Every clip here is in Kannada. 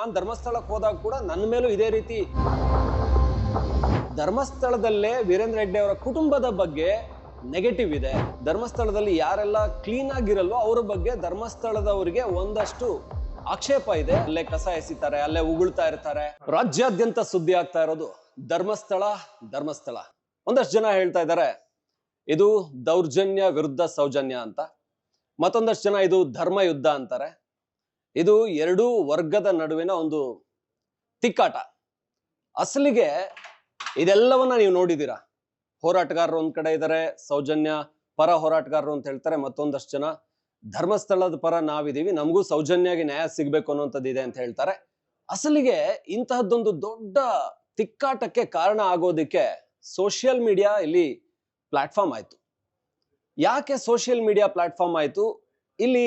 ನಾನು ಧರ್ಮಸ್ಥಳಕ್ಕೆ ಹೋದಾಗ ಕೂಡ ನನ್ನ ಮೇಲೂ ಇದೇ ರೀತಿ. ಧರ್ಮಸ್ಥಳದಲ್ಲೇ ವೀರೇಂದ್ರ ಹೆಗ್ಡೆ ಅವರ ಕುಟುಂಬದ ಬಗ್ಗೆ ನೆಗೆಟಿವ್ ಇದೆ. ಧರ್ಮಸ್ಥಳದಲ್ಲಿ ಯಾರೆಲ್ಲ ಕ್ಲೀನ್ ಆಗಿರಲ್ವೋ ಅವ್ರ ಬಗ್ಗೆ ಧರ್ಮಸ್ಥಳದವರಿಗೆ ಒಂದಷ್ಟು ಆಕ್ಷೇಪ ಇದೆ. ಅಲ್ಲೇ ಕಸ ಎಸಿತಾರೆ, ಅಲ್ಲೇ ಉಗುಳ್ತಾ ಇರ್ತಾರೆ. ರಾಜ್ಯಾದ್ಯಂತ ಸುದ್ದಿ ಆಗ್ತಾ ಇರೋದು ಧರ್ಮಸ್ಥಳ ಧರ್ಮಸ್ಥಳ. ಒಂದಷ್ಟು ಜನ ಹೇಳ್ತಾ ಇದ್ದಾರೆ, ಇದು ದೌರ್ಜನ್ಯ ವಿರುದ್ಧ ಸೌಜನ್ಯ ಅಂತ. ಮತ್ತೊಂದಷ್ಟು ಜನ ಇದು ಧರ್ಮ ಯುದ್ಧ ಅಂತಾರೆ. ಇದು ಎರಡೂ ವರ್ಗದ ನಡುವಿನ ಒಂದು ತಿಕ್ಕಾಟ. ಅಸಲಿಗೆ ಇದೆಲ್ಲವನ್ನ ನೀವು ನೋಡಿದ್ದೀರಾ? ಹೋರಾಟಗಾರರು ಒಂದ್ ಕಡೆ ಇದ್ದಾರೆ ಸೌಜನ್ಯ ಪರ ಹೋರಾಟಗಾರರು ಅಂತ ಹೇಳ್ತಾರೆ ಮತ್ತೊಂದಷ್ಟು ಜನ. ಧರ್ಮಸ್ಥಳದ ಪರ ನಾವಿದೀವಿ, ನಮಗೂ ಸೌಜನ್ಯಾಗಿ ನ್ಯಾಯ ಸಿಗ್ಬೇಕು ಅನ್ನೋಂಥದ್ದು ಇದೆ ಅಂತ ಹೇಳ್ತಾರೆ. ಅಸಲಿಗೆ ಇಂತಹದ್ದೊಂದು ದೊಡ್ಡ ತಿಕ್ಕಾಟಕ್ಕೆ ಕಾರಣ ಆಗೋದಕ್ಕೆ ಸೋಷಿಯಲ್ ಮೀಡಿಯಾ ಇಲ್ಲಿ ಪ್ಲಾಟ್ಫಾರ್ಮ್ ಆಯ್ತು. ಯಾಕೆ ಸೋಷಿಯಲ್ ಮೀಡಿಯಾ ಪ್ಲಾಟ್ಫಾರ್ಮ್ ಆಯ್ತು? ಇಲ್ಲಿ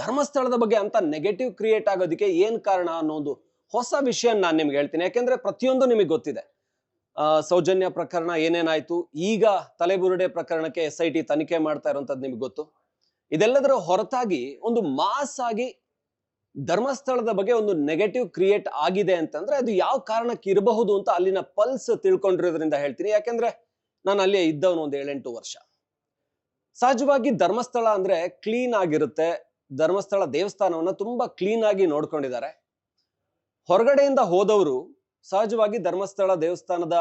ಧರ್ಮಸ್ಥಳದ ಬಗ್ಗೆ ಅಂತ ನೆಗೆಟಿವ್ ಕ್ರಿಯೇಟ್ ಆಗೋದಕ್ಕೆ ಏನ್ ಕಾರಣ ಅನ್ನೋದು ಹೊಸ ವಿಷಯ ನಾನು ನಿಮ್ಗೆ ಹೇಳ್ತೀನಿ. ಯಾಕೆಂದ್ರೆ ಪ್ರತಿಯೊಂದು ನಿಮಗೆ ಗೊತ್ತಿದೆ. ಸೌಜನ್ಯ ಪ್ರಕರಣ ಏನೇನಾಯ್ತು? ಈಗ ತಲೆಬುರುಡೆ ಪ್ರಕರಣಕ್ಕೆ ಎಸ್ ಐ ಟಿ ತನಿಖೆ ಮಾಡ್ತಾ ಇರುವಂತದ್ದು ನಿಮ್ಗೆ ಗೊತ್ತು. ಇದೆಲ್ಲದರ ಹೊರತಾಗಿ ಒಂದು ಮಾಸ್ ಆಗಿ ಧರ್ಮಸ್ಥಳದ ಬಗ್ಗೆ ಒಂದು ನೆಗೆಟಿವ್ ಕ್ರಿಯೇಟ್ ಆಗಿದೆ ಅಂತಂದ್ರೆ ಅದು ಯಾವ ಕಾರಣಕ್ಕೆ ಇರಬಹುದು ಅಂತ ಅಲ್ಲಿನ ಪಲ್ಸ್ ತಿಳ್ಕೊಂಡಿರೋದ್ರಿಂದ ಹೇಳ್ತೀನಿ. ಯಾಕೆಂದ್ರೆ ನಾನು ಅಲ್ಲಿ ಇದ್ದವನು ಒಂದು ಏಳೆಂಟು ವರ್ಷ. ಸಹಜವಾಗಿ ಧರ್ಮಸ್ಥಳ ಅಂದ್ರೆ ಕ್ಲೀನ್ ಆಗಿರುತ್ತೆ. ಧರ್ಮಸ್ಥಳ ದೇವಸ್ಥಾನವನ್ನ ತುಂಬಾ ಕ್ಲೀನ್ ಆಗಿ ನೋಡ್ಕೊಂಡಿದ್ದಾರೆ. ಹೊರಗಡೆಯಿಂದ ಹೋದವರು ಸಹಜವಾಗಿ ಧರ್ಮಸ್ಥಳ ದೇವಸ್ಥಾನದ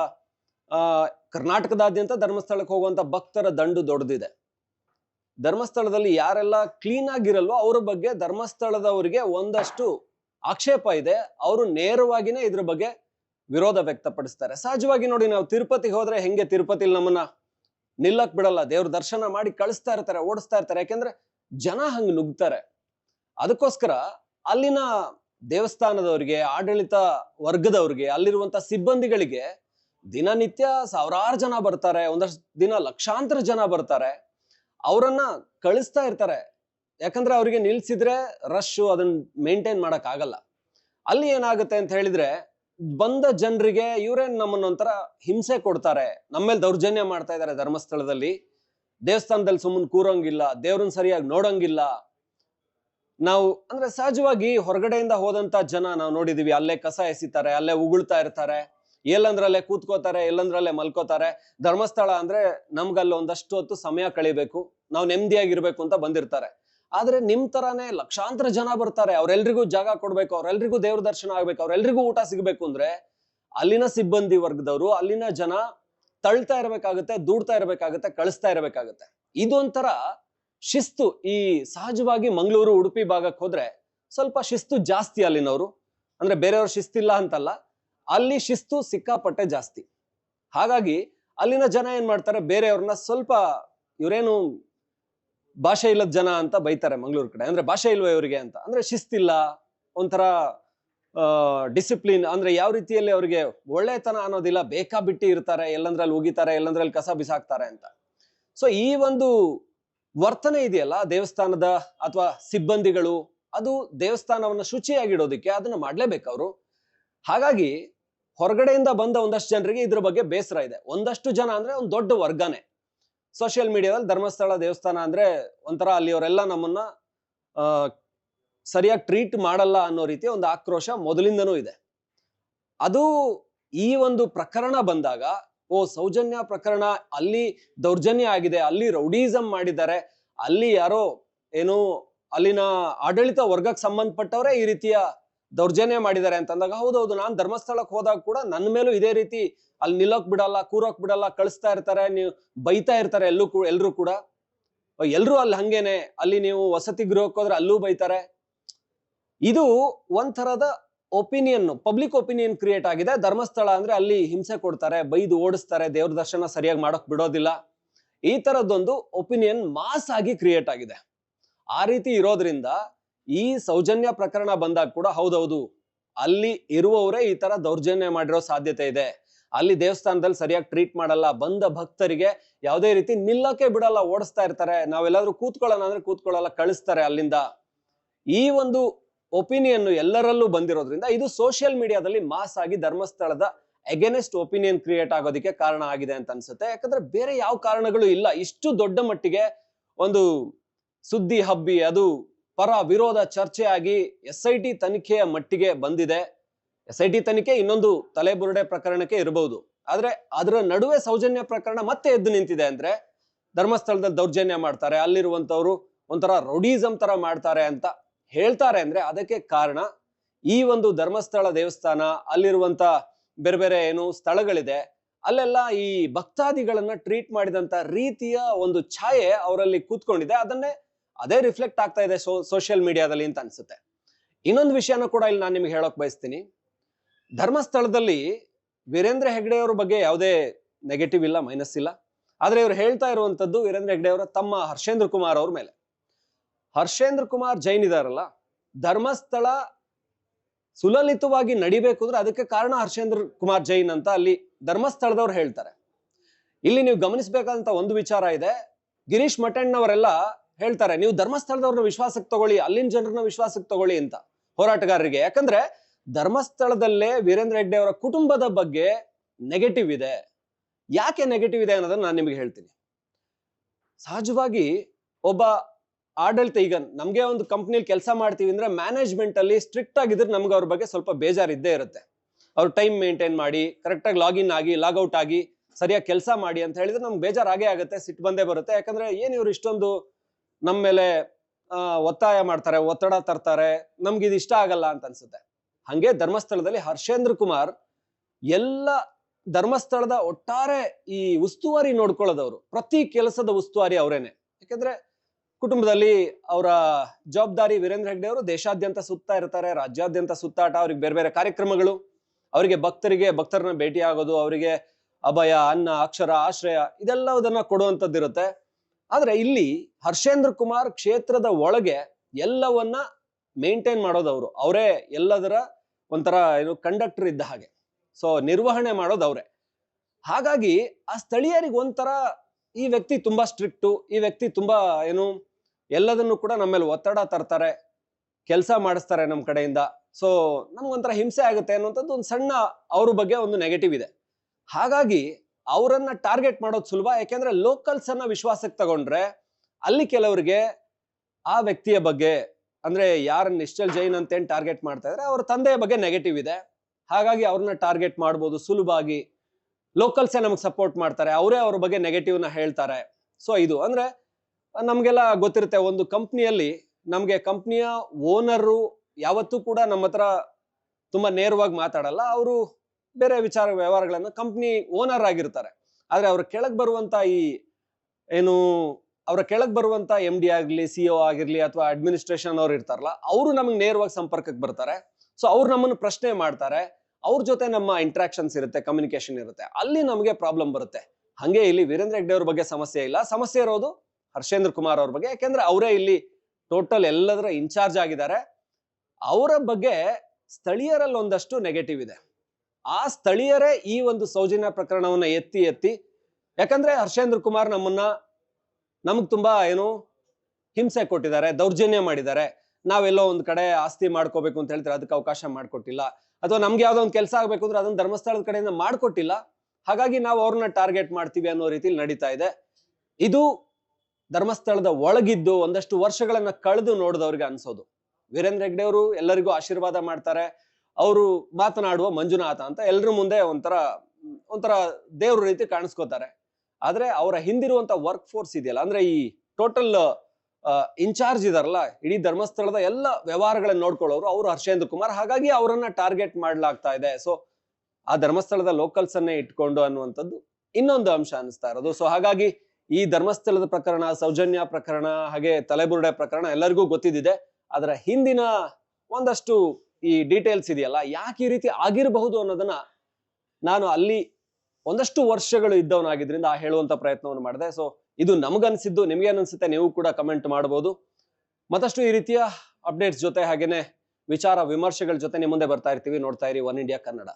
ಕರ್ನಾಟಕದಾದ್ಯಂತ ಧರ್ಮಸ್ಥಳಕ್ಕೆ ಹೋಗುವಂತ ಭಕ್ತರ ದಂಡು ದೊಡ್ಡದಿದೆ. ಧರ್ಮಸ್ಥಳದಲ್ಲಿ ಯಾರೆಲ್ಲ ಕ್ಲೀನ್ ಆಗಿರಲ್ವೋ ಅವ್ರ ಬಗ್ಗೆ ಧರ್ಮಸ್ಥಳದವರಿಗೆ ಒಂದಷ್ಟು ಆಕ್ಷೇಪ ಇದೆ. ಅವರು ನೇರವಾಗಿನೇ ಇದ್ರ ಬಗ್ಗೆ ವಿರೋಧ ವ್ಯಕ್ತಪಡಿಸ್ತಾರೆ. ಸಹಜವಾಗಿ ನೋಡಿ, ನಾವು ತಿರುಪತಿಗೆ ಹೋದ್ರೆ ಹೆಂಗೆ ತಿರುಪತಿಲಿ ನಮ್ಮನ್ನ ನಿಲ್ಲಕ್ ಬಿಡಲ್ಲ. ದೇವ್ರ ದರ್ಶನ ಮಾಡಿ ಕಳಿಸ್ತಾ ಇರ್ತಾರೆ, ಓಡಿಸ್ತಾ ಇರ್ತಾರೆ. ಯಾಕೆಂದ್ರೆ ಜನ ಹಂಗ್ ನುಗ್ತಾರೆ. ಅದಕ್ಕೋಸ್ಕರ ಅಲ್ಲಿನ ದೇವಸ್ಥಾನದವರಿಗೆ, ಆಡಳಿತ ವರ್ಗದವ್ರಿಗೆ, ಅಲ್ಲಿರುವಂತ ಸಿಬ್ಬಂದಿಗಳಿಗೆ ದಿನನಿತ್ಯ ಸಾವಿರಾರು ಜನ ಬರ್ತಾರೆ, ಒಂದಷ್ಟು ದಿನ ಲಕ್ಷಾಂತರ ಜನ ಬರ್ತಾರೆ. ಅವರನ್ನ ಕಳಿಸ್ತಾ ಇರ್ತಾರೆ. ಯಾಕಂದ್ರೆ ಅವರಿಗೆ ನಿಲ್ಸಿದ್ರೆ ರಶ್ ಅದನ್ನ ಮೇಂಟೈನ್ ಮಾಡಕ್ ಆಗಲ್ಲ. ಅಲ್ಲಿ ಏನಾಗುತ್ತೆ ಅಂತ ಹೇಳಿದ್ರೆ ಬಂದ ಜನರಿಗೆ ಇವರೇ ನಮ್ಮನ್ನೊಂಥರ ಹಿಂಸೆ ಕೊಡ್ತಾರೆ. ನಮ್ಮೇಲೆ ದೌರ್ಜನ್ಯ ಮಾಡ್ತಾ ಇದ್ದಾರೆ ಧರ್ಮಸ್ಥಳದಲ್ಲಿ. ದೇವಸ್ಥಾನದಲ್ಲಿ ಸುಮ್ಮನೆ ಕೂರಂಗಿಲ್ಲ, ದೇವ್ರನ್ನ ಸರಿಯಾಗಿ ನೋಡಂಗಿಲ್ಲ. ನಾವು, ಅಂದ್ರೆ ಸಹಜವಾಗಿ ಹೊರಗಡೆಯಿಂದ ಹೋದಂತ ಜನ ನಾವು ನೋಡಿದೀವಿ. ಅಲ್ಲೇ ಕಸ ಎಸಿತಾರೆ, ಅಲ್ಲೇ ಉಗುಳ್ತಾ ಇರ್ತಾರೆ. ಎಲ್ಲಂದ್ರಲ್ಲೇ ಕೂತ್ಕೋತಾರೆ, ಎಲ್ಲಂದ್ರಲ್ಲೇ ಮಲ್ಕೋತಾರೆ. ಧರ್ಮಸ್ಥಳ ಅಂದ್ರೆ ನಮ್ಗಲ್ಲಿ ಒಂದಷ್ಟು ಹೊತ್ತು ಸಮಯ ಕಳಿಬೇಕು. ನಾವು ನೆಮ್ಮದಿಯಾಗಿರ್ಬೇಕು ಅಂತ ಬಂದಿರ್ತಾರೆ. ಆದ್ರೆ ನಿಮ್ ತರಾನೇ ಲಕ್ಷಾಂತರ ಜನ ಬರ್ತಾರೆ, ಅವ್ರೆಲ್ರಿಗೂ ಜಾಗ ಕೊಡ್ಬೇಕು, ಅವ್ರೆಲ್ರಿಗೂ ದೇವ್ರ ದರ್ಶನ ಆಗ್ಬೇಕು, ಅವ್ರೆಲ್ರಿಗೂ ಊಟ ಸಿಗ್ಬೇಕು ಅಂದ್ರೆ ಅಲ್ಲಿನ ಸಿಬ್ಬಂದಿ ವರ್ಗದವರು, ಅಲ್ಲಿನ ಜನ ತಳ್ತಾ ಇರ್ಬೇಕಾಗತ್ತೆ, ದೂಡ್ತಾ ಇರ್ಬೇಕಾಗತ್ತೆ, ಕಳಿಸ್ತಾ ಇರ್ಬೇಕಾಗತ್ತೆ. ಇದೊಂಥರ ಶಿಸ್ತು. ಈ ಸಹಜವಾಗಿ ಮಂಗಳೂರು, ಉಡುಪಿ ಭಾಗಕ್ಕೆ ಹೋದ್ರೆ ಸ್ವಲ್ಪ ಶಿಸ್ತು ಜಾಸ್ತಿ ಅಲ್ಲಿನವರು. ಅಂದ್ರೆ ಬೇರೆಯವ್ರ ಶಿಸ್ತಿಲ್ಲ ಅಂತಲ್ಲ, ಅಲ್ಲಿ ಶಿಸ್ತು ಸಿಕ್ಕಾಪಟ್ಟೆ ಜಾಸ್ತಿ. ಹಾಗಾಗಿ ಅಲ್ಲಿನ ಜನ ಏನ್ ಮಾಡ್ತಾರೆ, ಬೇರೆಯವ್ರನ್ನ ಸ್ವಲ್ಪ ಇವರೇನು ಭಾಷೆ ಇಲ್ಲದ ಜನ ಅಂತ ಬೈತಾರೆ ಮಂಗಳೂರು ಕಡೆ. ಅಂದ್ರೆ ಭಾಷೆ ಇಲ್ವ ಇವರಿಗೆ ಅಂತ. ಅಂದ್ರೆ ಶಿಸ್ತಿಲ್ಲ, ಒಂಥರ ಡಿಸಿಪ್ಲಿನ್ ಅಂದ್ರೆ ಯಾವ ರೀತಿಯಲ್ಲಿ ಅವರಿಗೆ ಒಳ್ಳೆತನ ಅನ್ನೋದಿಲ್ಲ. ಬೇಕಾ ಬಿಟ್ಟಿ ಇರ್ತಾರೆ, ಎಲ್ಲಂದ್ರಲ್ಲಿ ಉಗಿತಾರೆ, ಎಲ್ಲಂದ್ರಲ್ಲಿ ಕಸ ಬಿಸಾಕ್ತಾರೆ ಅಂತ. ಸೊ ಈ ಒಂದು ವರ್ತನೆ ಇದೆಯಲ್ಲ, ದೇವಸ್ಥಾನದ ಅಥವಾ ಸಿಬ್ಬಂದಿಗಳು, ಅದು ದೇವಸ್ಥಾನವನ್ನು ಶುಚಿಯಾಗಿಡೋದಕ್ಕೆ ಅದನ್ನ ಮಾಡ್ಲೇಬೇಕು ಅವರು. ಹಾಗಾಗಿ, ಹೊರಗಡೆಯಿಂದ ಬಂದ ಒಂದಷ್ಟು ಜನರಿಗೆ ಇದ್ರ ಬಗ್ಗೆ ಬೇಸರ ಇದೆ. ಒಂದಷ್ಟು ಜನ ಅಂದ್ರೆ ಒಂದು ದೊಡ್ಡ ವರ್ಗನೇ. ಸೋಷಿಯಲ್ ಮೀಡಿಯಾದಲ್ಲಿ ಧರ್ಮಸ್ಥಳ ದೇವಸ್ಥಾನ ಅಂದ್ರೆ ಒಂಥರ ಅಲ್ಲಿಯವರೆಲ್ಲ ನಮ್ಮನ್ನ ಸರಿಯಾಗಿ ಟ್ರೀಟ್ ಮಾಡಲ್ಲ ಅನ್ನೋ ರೀತಿಯ ಒಂದು ಆಕ್ರೋಶ ಮೊದಲಿಂದನೂ ಇದೆ. ಅದು ಈ ಒಂದು ಪ್ರಕರಣ ಬಂದಾಗ, ಓ ಸೌಜನ್ಯ ಪ್ರಕರಣ, ಅಲ್ಲಿ ದೌರ್ಜನ್ಯ ಆಗಿದೆ, ಅಲ್ಲಿ ರೌಡಿಸಮ್ ಮಾಡಿದ್ದಾರೆ, ಅಲ್ಲಿ ಯಾರೋ ಏನು ಅಲ್ಲಿನ ಆಡಳಿತ ವರ್ಗಕ್ಕೆ ಸಂಬಂಧಪಟ್ಟವರೇ ಈ ರೀತಿಯ ದೌರ್ಜನ್ಯ ಮಾಡಿದ್ದಾರೆ ಅಂತಂದಾಗ, ಹೌದೌದು, ನಾನು ಧರ್ಮಸ್ಥಳಕ್ಕೆ ಹೋದಾಗ ಕೂಡ ನನ್ನ ಮೇಲೂ ಇದೇ ರೀತಿ ಅಲ್ಲಿ ನಿಲ್ಲೋಕ್ ಬಿಡಲ್ಲ, ಕೂರೋಕ್ ಬಿಡಲ್ಲ, ಕಳಿಸ್ತಾ ಇರ್ತಾರೆ, ನೀವು ಬೈತಾ ಇರ್ತಾರೆ ಎಲ್ಲೂ ಎಲ್ರು ಕೂಡ. ಎಲ್ರು ಅಲ್ಲಿ ಹಂಗೇನೆ, ಅಲ್ಲಿ ನೀವು ವಸತಿ ಗೃಹಕ್ಕೆ ಹೋದ್ರೆ ಅಲ್ಲೂ ಬೈತಾರೆ. ಇದು ಒಂಥರದ ಒಪಿನಿಯನ್, ಪಬ್ಲಿಕ್ ಒಪಿನಿಯನ್ ಕ್ರಿಯೇಟ್ ಆಗಿದೆ. ಧರ್ಮಸ್ಥಳ ಅಂದ್ರೆ ಅಲ್ಲಿ ಹಿಂಸೆ ಕೊಡ್ತಾರೆ, ಬೈದು ಓಡಿಸ್ತಾರೆ, ದೇವ್ರ ದರ್ಶನ ಸರಿಯಾಗಿ ಮಾಡೋಕ್ ಬಿಡೋದಿಲ್ಲ. ಈ ತರದೊಂದು ಒಪಿನಿಯನ್ ಮಾಸ್ ಆಗಿ ಕ್ರಿಯೇಟ್ ಆಗಿದೆ. ಆ ರೀತಿ ಇರೋದ್ರಿಂದ ಈ ಸೌಜನ್ಯ ಪ್ರಕರಣ ಬಂದಾಗ ಕೂಡ ಹೌದೌದು. ಅಲ್ಲಿ ಇರುವವರೇ ಈ ತರ ದೌರ್ಜನ್ಯ ಮಾಡಿರೋ ಸಾಧ್ಯತೆ ಇದೆ. ಅಲ್ಲಿ ದೇವಸ್ಥಾನದಲ್ಲಿ ಸರಿಯಾಗಿ ಟ್ರೀಟ್ ಮಾಡಲ್ಲ. ಬಂದ ಭಕ್ತರಿಗೆ ಯಾವುದೇ ರೀತಿ ನಿಲ್ಲಕ್ಕೆ ಬಿಡಲ್ಲ, ಓಡಿಸ್ತಾ ಇರ್ತಾರೆ. ನಾವೆಲ್ಲಾದ್ರೂ ಕೂತ್ಕೊಳ್ಳೋಣ ಅಂದ್ರೆ ಕೂತ್ಕೊಳ್ಳಲ್ಲ, ಕಳಿಸ್ತಾರೆ ಅಲ್ಲಿಂದ. ಈ ಒಂದು ಒಪಿನಿಯನ್ ಎಲ್ಲರಲ್ಲೂ ಬಂದಿರೋದ್ರಿಂದ ಇದು ಸೋಷಿಯಲ್ ಮೀಡಿಯಾದಲ್ಲಿ ಮಾಸ್ ಆಗಿ ಧರ್ಮಸ್ಥಳದ ಅಗೇನೆಸ್ಟ್ ಒಪಿನಿಯನ್ ಕ್ರಿಯೇಟ್ ಆಗೋದಕ್ಕೆ ಕಾರಣ ಆಗಿದೆ ಅಂತ ಅನ್ಸುತ್ತೆ. ಯಾಕಂದ್ರೆ ಬೇರೆ ಯಾವ ಕಾರಣಗಳು ಇಲ್ಲ. ಇಷ್ಟು ದೊಡ್ಡ ಮಟ್ಟಿಗೆ ಒಂದು ಸುದ್ದಿ, ಹಬ್ಬಿ ಅದು ಪರ ವಿರೋಧ ಚರ್ಚೆಯಾಗಿ ಆಗಿ ಎಸ್ ಐ ಟಿ ತನಿಖೆಯ ಮಟ್ಟಿಗೆ ಬಂದಿದೆ. ಎಸ್ ಐ ಟಿ ತನಿಖೆ ಇನ್ನೊಂದು ತಲೆಬುರುಡೆ ಪ್ರಕರಣಕ್ಕೆ ಇರಬಹುದು. ಆದ್ರೆ ಅದರ ನಡುವೆ ಸೌಜನ್ಯ ಪ್ರಕರಣ ಮತ್ತೆ ಎದ್ದು ನಿಂತಿದೆ ಅಂದ್ರೆ ಧರ್ಮಸ್ಥಳದಲ್ಲಿ ದೌರ್ಜನ್ಯ ಮಾಡ್ತಾರೆ. ಅಲ್ಲಿರುವಂತವ್ರು ಒಂಥರ ರೌಡಿಸಂ ತರ ಮಾಡ್ತಾರೆ ಅಂತ ಹೇಳ್ತಾರೆ ಅಂದ್ರೆ ಅದಕ್ಕೆ ಕಾರಣ ಈ ಒಂದು ಧರ್ಮಸ್ಥಳ ದೇವಸ್ಥಾನ ಅಲ್ಲಿರುವಂತ ಬೇರೆ ಬೇರೆ ಏನು ಸ್ಥಳಗಳಿದೆ. ಅಲ್ಲೆಲ್ಲ ಈ ಭಕ್ತಾದಿಗಳನ್ನ ಟ್ರೀಟ್ ಮಾಡಿದಂತ ರೀತಿಯ ಒಂದು ಛಾಯೆ ಅವರಲ್ಲಿ ಕೂತ್ಕೊಂಡಿದೆ. ಅದನ್ನೇ ಅದೇ ರಿಫ್ಲೆಕ್ಟ್ ಆಗ್ತಾ ಇದೆ ಸೋಷಿಯಲ್ ಮೀಡಿಯಾದಲ್ಲಿ ಅಂತ ಅನ್ಸುತ್ತೆ. ಇನ್ನೊಂದು ವಿಷಯನ ಕೂಡ ಇಲ್ಲಿ ನಾನು ನಿಮ್ಗೆ ಹೇಳೋಕ್ ಬಯಸ್ತೀನಿ. ಧರ್ಮಸ್ಥಳದಲ್ಲಿ ವೀರೇಂದ್ರ ಹೆಗ್ಡೆ ಅವ್ರ ಬಗ್ಗೆ ಯಾವುದೇ ನೆಗೆಟಿವ್ ಇಲ್ಲ ಮೈನಸ್ ಇಲ್ಲ. ಆದ್ರೆ ಇವ್ರು ಹೇಳ್ತಾ ಇರುವಂತದ್ದು ವೀರೇಂದ್ರ ಹೆಗ್ಡೆ ಅವರ ತಮ್ಮ ಹರ್ಷೇಂದ್ರ ಕುಮಾರ್ ಅವ್ರ ಮೇಲೆ. ಹರ್ಷೇಂದ್ರ ಕುಮಾರ್ ಜೈನ್ ಇದಾರಲ್ಲ, ಧರ್ಮಸ್ಥಳ ಸುಲಲಿತವಾಗಿ ನಡಿಬೇಕು ಅಂದ್ರೆ ಅದಕ್ಕೆ ಕಾರಣ ಹರ್ಷೇಂದ್ರ ಕುಮಾರ್ ಜೈನ್ ಅಂತ ಅಲ್ಲಿ ಧರ್ಮಸ್ಥಳದವ್ರು ಹೇಳ್ತಾರೆ. ಇಲ್ಲಿ ನೀವು ಗಮನಿಸಬೇಕಾದಂತ ಒಂದು ವಿಚಾರ ಇದೆ, ಗಿರೀಶ್ ಮಠಣ್ಣವರೆಲ್ಲ ಹೇಳ್ತಾರೆ, ನೀವು ಧರ್ಮಸ್ಥಳದವ್ರನ್ನ ವಿಶ್ವಾಸಕ್ಕೆ ತಗೊಳ್ಳಿ, ಅಲ್ಲಿನ ಜನರನ್ನ ವಿಶ್ವಾಸಕ್ಕೆ ತಗೊಳ್ಳಿ ಅಂತ ಹೋರಾಟಗಾರರಿಗೆ. ಯಾಕಂದ್ರೆ, ಧರ್ಮಸ್ಥಳದಲ್ಲೇ ವೀರೇಂದ್ರ ರೆಡ್ಡಿ ಅವರ ಕುಟುಂಬದ ಬಗ್ಗೆ ನೆಗೆಟಿವ್ ಇದೆ. ಯಾಕೆ ನೆಗೆಟಿವ್ ಇದೆ ಅನ್ನೋದನ್ನ ನಾನು ನಿಮಗೆ ಹೇಳ್ತೀನಿ. ಸಹಜವಾಗಿ ಒಬ್ಬ ಆಡಳಿತ, ಈಗ ನಮ್ಗೆ ಒಂದು ಕಂಪ್ನಿಲಿ ಕೆಲಸ ಮಾಡ್ತೀವಿ ಅಂದ್ರೆ ಮ್ಯಾನೇಜ್ಮೆಂಟ್ ಅಲ್ಲಿ ಸ್ಟ್ರಿಕ್ಟ್ ಆಗಿದ್ರೆ ನಮ್ಗೆ ಅವ್ರ ಬಗ್ಗೆ ಸ್ವಲ್ಪ ಬೇಜಾರ್ ಇದ್ದೇ ಇರುತ್ತೆ. ಅವ್ರು ಟೈಮ್ ಮೇಂಟೈನ್ ಮಾಡಿ ಕರೆಕ್ಟಾಗಿ ಲಾಗಿನ್ ಆಗಿ ಲಾಗೌಟ್ ಆಗಿ, ಸರಿಯಾಗಿ ಕೆಲಸ ಮಾಡಿ ಅಂತ ಹೇಳಿದ್ರೆ ನಮ್ಗೆ ಬೇಜಾರ್ ಆಗೇ ಆಗುತ್ತೆ ಸಿಟ್ಟು ಬಂದೇ ಬರುತ್ತೆ. ಯಾಕಂದ್ರೆ ಏನು ಇವ್ರು ಇಷ್ಟೊಂದು ನಮ್ಮ ಮೇಲೆ ಒತ್ತಾಯ ಮಾಡ್ತಾರೆ, ಒತ್ತಡ ತರ್ತಾರೆ ನಮ್ಗೆ ಇದು ಇಷ್ಟ ಆಗಲ್ಲ ಅಂತ ಅನ್ಸುತ್ತೆ. ಹಂಗೆ ಧರ್ಮಸ್ಥಳದಲ್ಲಿ ಹರ್ಷೇಂದ್ರ ಕುಮಾರ್ ಎಲ್ಲ ಧರ್ಮಸ್ಥಳದ ಒಟ್ಟಾರೆ ಈ ಉಸ್ತುವಾರಿ ನೋಡ್ಕೊಳ್ಳೋದವ್ರು. ಪ್ರತಿ ಕೆಲಸದ ಉಸ್ತುವಾರಿ ಅವರೇನೆ. ಯಾಕೆಂದ್ರೆ ಕುಟುಂಬದಲ್ಲಿ ಅವರ ಜವಾಬ್ದಾರಿ ವೀರೇಂದ್ರ ಹೆಗ್ಡೆ ಅವರು ದೇಶಾದ್ಯಂತ ಸುತ್ತಾ ಇರ್ತಾರೆ, ರಾಜ್ಯಾದ್ಯಂತ ಸುತ್ತಾಟ, ಅವ್ರಿಗೆ ಬೇರೆ ಬೇರೆ ಕಾರ್ಯಕ್ರಮಗಳು. ಅವರಿಗೆ ಭಕ್ತರಿಗೆ, ಭಕ್ತರನ್ನ ಭೇಟಿ ಆಗೋದು ಅವರಿಗೆ ಅಭಯ, ಅನ್ನ, ಅಕ್ಷರ, ಆಶ್ರಯ ಇದೆಲ್ಲದನ್ನ ಕೊಡುವಂತದ್ದಿರುತ್ತೆ ಆದ್ರೆ ಇಲ್ಲಿ ಹರ್ಷೇಂದ್ರ ಕುಮಾರ್ ಕ್ಷೇತ್ರದ ಒಳಗೆ ಎಲ್ಲವನ್ನ ಮೇಂಟೈನ್ ಅವರು. ಅವರೇ ಎಲ್ಲದರ ಒಂಥರ ಏನು ಕಂಡಕ್ಟರ್ ಇದ್ದ ಹಾಗೆ. ಸೊ ನಿರ್ವಹಣೆ ಮಾಡೋದು ಅವರೇ. ಹಾಗಾಗಿ ಆ ಸ್ಥಳೀಯರಿಗೆ ಒಂಥರ ಈ ವ್ಯಕ್ತಿ ತುಂಬಾ ಸ್ಟ್ರಿಕ್ಟು ಈ ವ್ಯಕ್ತಿ ತುಂಬಾ ಏನು ಎಲ್ಲದನ್ನು ಕೂಡ ನಮ್ಮ ಮೇಲೆ ಒತ್ತಡ ತರ್ತಾರೆ, ಕೆಲಸ ಮಾಡಿಸ್ತಾರೆ ನಮ್ಮ ಕಡೆಯಿಂದ. ಸೊ ನಮ್ಗೊಂಥರ ಹಿಂಸೆ ಆಗುತ್ತೆ ಅನ್ನುವಂಥದ್ದು ಒಂದು ಸಣ್ಣ ಅವ್ರ ಬಗ್ಗೆ ಒಂದು ನೆಗೆಟಿವ್ ಇದೆ. ಹಾಗಾಗಿ ಅವರನ್ನ ಟಾರ್ಗೆಟ್ ಮಾಡೋದು ಸುಲಭ. ಯಾಕೆಂದ್ರೆ ಲೋಕಲ್ಸ್ ಅನ್ನ ವಿಶ್ವಾಸಕ್ಕೆ ತಗೊಂಡ್ರೆ ಅಲ್ಲಿ ಕೆಲವರಿಗೆ ಆ ವ್ಯಕ್ತಿಯ ಬಗ್ಗೆ, ಅಂದ್ರೆ ಯಾರ ನಿಶ್ಚಲ್ ಜೈನ್ ಅಂತ ಏನ್ ಟಾರ್ಗೆಟ್ ಮಾಡ್ತಾ ಇದ್ರೆ ಅವ್ರ ತಂದೆಯ ಬಗ್ಗೆ ನೆಗೆಟಿವ್ ಇದೆ. ಹಾಗಾಗಿ ಅವ್ರನ್ನ ಟಾರ್ಗೆಟ್ ಮಾಡ್ಬೋದು ಸುಲಭವಾಗಿ ಲೋಕಲ್ಸೇ ನಮಗೆ ಸಪೋರ್ಟ್ ಮಾಡ್ತಾರೆ. ಅವರೇ ಅವ್ರ ಬಗ್ಗೆ ನೆಗೆಟಿವ್ನ ಹೇಳ್ತಾರೆ. ಸೊ ಇದು ಅಂದ್ರೆ ನಮಗೆಲ್ಲ ಗೊತ್ತಿರುತ್ತೆ ಒಂದು ಕಂಪ್ನಿಯಲ್ಲಿ ನಮಗೆ ಕಂಪ್ನಿಯ ಓನರು ಯಾವತ್ತೂ ಕೂಡ ನಮ್ಮ ಹತ್ರ ತುಂಬಾ ನೇರವಾಗಿ ಮಾತಾಡಲ್ಲ. ಅವರು ಬೇರೆ ವಿಚಾರ ವ್ಯವಹಾರಗಳನ್ನು ಕಂಪ್ನಿ ಓನರ್ ಆಗಿರ್ತಾರೆ. ಆದ್ರೆ ಅವ್ರ ಕೆಳಗೆ ಬರುವಂತ ಈ ಏನು, ಅವರ ಕೆಳಗೆ ಬರುವಂತ ಎಂ ಡಿ ಆಗಲಿ ಸಿ ಒ ಆಗಿರಲಿ ಅಥವಾ ಅಡ್ಮಿನಿಸ್ಟ್ರೇಷನ್ ಅವ್ರು ಇರ್ತಾರಲ್ಲ, ಅವರು ನಮಗೆ ನೇರವಾಗಿ ಸಂಪರ್ಕಕ್ಕೆ ಬರ್ತಾರೆ. ಸೊ ಅವ್ರು ನಮ್ಮನ್ನು ಪ್ರಶ್ನೆ ಮಾಡ್ತಾರೆ. ಅವ್ರ ಜೊತೆ ನಮ್ಮ ಇಂಟ್ರಾಕ್ಷನ್ಸ್ ಇರುತ್ತೆ ಕಮ್ಯುನಿಕೇಶನ್ ಇರುತ್ತೆ. ಅಲ್ಲಿ ನಮಗೆ ಪ್ರಾಬ್ಲಮ್ ಬರುತ್ತೆ. ಹಂಗೆ ಇಲ್ಲಿ ವೀರೇಂದ್ರ ಹೆಗ್ಡೆ ಅವ್ರ ಬಗ್ಗೆ ಸಮಸ್ಯೆ ಇಲ್ಲ. ಸಮಸ್ಯೆ ಇರೋದು ಹರ್ಷೇಂದ್ರ ಕುಮಾರ್ ಅವ್ರ ಬಗ್ಗೆ. ಯಾಕೆಂದ್ರೆ ಅವರೇ ಇಲ್ಲಿ ಟೋಟಲ್ ಎಲ್ಲದರ ಇನ್ಚಾರ್ಜ್ ಆಗಿದ್ದಾರೆ. ಅವರ ಬಗ್ಗೆ ಸ್ಥಳೀಯರಲ್ಲಿ ಒಂದಷ್ಟು ನೆಗೆಟಿವ್ ಇದೆ. ಆ ಸ್ಥಳೀಯರೇ ಈ ಒಂದು ಸೌಜನ್ಯ ಪ್ರಕರಣವನ್ನ ಎತ್ತಿ ಎತ್ತಿ, ಯಾಕಂದ್ರೆ ಹರ್ಷೇಂದ್ರ ಕುಮಾರ್ ನಮ್ಮನ್ನ ನಮಗ್ ತುಂಬಾ ಏನು ಹಿಂಸೆ ಕೊಟ್ಟಿದ್ದಾರೆ, ದೌರ್ಜನ್ಯ ಮಾಡಿದ್ದಾರೆ. ನಾವೆಲ್ಲೋ ಒಂದ್ ಕಡೆ ಆಸ್ತಿ ಮಾಡ್ಕೋಬೇಕು ಅಂತ ಹೇಳ್ತಾರೆ ಅದಕ್ಕೆ ಅವಕಾಶ ಮಾಡ್ಕೊಟ್ಟಿಲ್ಲ. ಅಥವಾ ನಮ್ಗೆ ಯಾವ್ದೋ ಒಂದು ಕೆಲಸ ಆಗ್ಬೇಕು ಅಂದ್ರೆ ಅದನ್ನ ಧರ್ಮಸ್ಥಳದ ಕಡೆಯಿಂದ ಮಾಡ್ಕೊಟ್ಟಿಲ್ಲ. ಹಾಗಾಗಿ ನಾವು ಅವ್ರನ್ನ ಟಾರ್ಗೆಟ್ ಮಾಡ್ತೀವಿ ಅನ್ನೋ ರೀತಿಲಿ ನಡೀತಾ ಇದೆ. ಇದು ಧರ್ಮಸ್ಥಳದ ಒಳಗಿದ್ದು ಒಂದಷ್ಟು ವರ್ಷಗಳನ್ನ ಕಳೆದು ನೋಡಿದವ್ರಿಗೆ ಅನ್ಸೋದು. ವೀರೇಂದ್ರ ಹೆಗ್ಡೆ ಅವರು ಎಲ್ಲರಿಗೂ ಆಶೀರ್ವಾದ ಮಾಡ್ತಾರೆ. ಅವರು ಮಾತನಾಡುವ ಮಂಜುನಾಥ ಅಂತ ಎಲ್ಲರ ಮುಂದೆ ಒಂಥರ ಒಂಥರ ದೇವ್ರ ರೀತಿ ಕಾಣಿಸ್ಕೋತಾರೆ. ಆದ್ರೆ ಅವರ ಹಿಂದಿರುವಂತ ವರ್ಕ್ ಫೋರ್ಸ್ ಇದೆಯಲ್ಲ, ಅಂದ್ರೆ ಈ ಟೋಟಲ್ ಇನ್ಚಾರ್ಜ್ ಇದಾರಲ್ಲ, ಇಡೀ ಧರ್ಮಸ್ಥಳದ ಎಲ್ಲ ವ್ಯವಹಾರಗಳನ್ನ ನೋಡ್ಕೊಳ್ಳೋರು ಅವರು ಹರ್ಷೇಂದ್ರ ಕುಮಾರ್. ಹಾಗಾಗಿ ಅವರನ್ನ ಟಾರ್ಗೆಟ್ ಮಾಡ್ಲಾಗ್ತಾ ಇದೆ. ಸೊ ಆ ಧರ್ಮಸ್ಥಳದ ಲೋಕಲ್ಸ್ ಅನ್ನೇ ಇಟ್ಕೊಂಡು ಅನ್ನುವಂಥದ್ದು ಇನ್ನೊಂದು ಅಂಶ ಅನಿಸ್ತಾ ಇರೋದು. ಸೊ ಹಾಗಾಗಿ ಈ ಧರ್ಮಸ್ಥಳದ ಪ್ರಕರಣ, ಸೌಜನ್ಯ ಪ್ರಕರಣ, ಹಾಗೆ ತಲೆಬುರುಡೆ ಪ್ರಕರಣ ಎಲ್ಲರಿಗೂ ಗೊತ್ತಿದ್ದಿದೆ. ಅದರ ಹಿಂದಿನ ಒಂದಷ್ಟು ಈ ಡೀಟೇಲ್ಸ್ ಇದೆಯಲ್ಲ, ಯಾಕೆ ಈ ರೀತಿ ಆಗಿರಬಹುದು ಅನ್ನೋದನ್ನ ನಾನು ಅಲ್ಲಿ ಒಂದಷ್ಟು ವರ್ಷಗಳು ಇದ್ದವನಾಗಿದ್ರಿಂದ ಹೇಳುವಂತ ಪ್ರಯತ್ನವನ್ನು ಮಾಡಿದೆ. ಸೊ ಇದು ನಮಗನ್ಸಿದ್ದು, ನಿಮ್ಗೆ ಅನ್ಸುತ್ತೆ, ನೀವು ಕೂಡ ಕಮೆಂಟ್ ಮಾಡಬಹುದು ಮತ್ತಷ್ಟು ಈ ರೀತಿಯ ಅಪ್ಡೇಟ್ಸ್ ಜೊತೆ ಹಾಗೇನೆ ವಿಚಾರ, ವಿಮರ್ಶೆಗಳ ಜೊತೆ ನಿಮ್ಮ ಮುಂದೆ ಬರ್ತಾ ಇರ್ತೀವಿ. ನೋಡ್ತಾ ಇರಿ, ಒನ್ ಇಂಡಿಯಾ ಕನ್ನಡ.